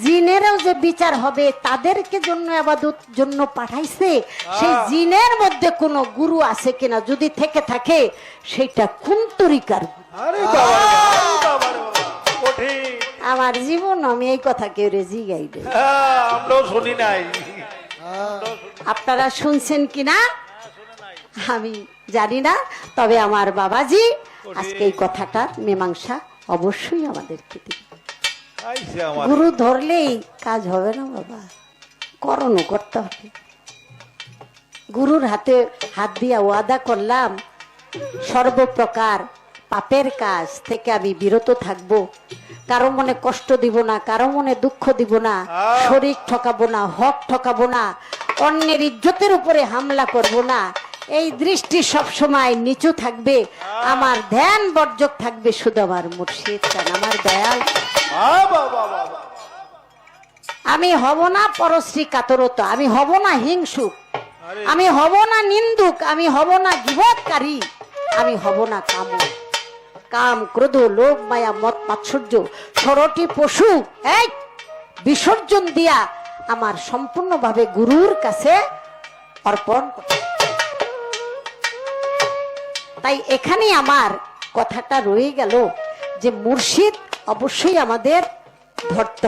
জিনেরও যে বিচার হবে তাদেরকে জন্য আবাদত জন্য পাঠাইছে সেই জিনের মধ্যে কোনো গুরু আছে কিনা যদি থেকে থাকে সেটা কোন তরিকার আমার জীবন আমি এই কথা কেউ রেজি গাইবে হ্যাঁ, আমরাও শুনি নাই। আপনারা শুনছেন কিনা? আমি জানি না তবে আমার বাবাজি আজকে এই কথাটার মীমাংসা অবশ্যই আমাদেরকে আমার গুরু ধরলেই কাজ হবে না বাবা। করণও করতে হবে। গুরুর হাতে হাত দিয়া ওয়াদা করলাম সর্বপ্রকার পাপের কাজ থেকে আমি বিরত থাকব। কারও মনে কষ্ট দিব না কারও মনে দুঃখ দিব না শরীর ঠকাবো না হক ঠকাবো না অন্যের ইজ্জতের উপরে হামলা করব না। এই দৃষ্টি সব সময় নিচু থাকবে আমার ধ্যান বর্জক থাকবে শুধু আমার মুর্শিদ আমার দয়াল। আমি হব না পরশ্রী কাতরত আমি হব না হিংসুক আমি হব না নিন্দুক আমি হব না গিবৎকারী আমি হব না কাম। কাম ক্রোধ লোভ মায়া মত মাৎসর্য ষোড়টি পশু এই বিসর্জন দিয়া আমার সম্পূর্ণভাবে গুরুর কাছে অর্পণ করতে তাই এখানে আমার কথাটা রয়ে গেল। যে মুর্শিদ অবশ্যই আমাদের ধরতে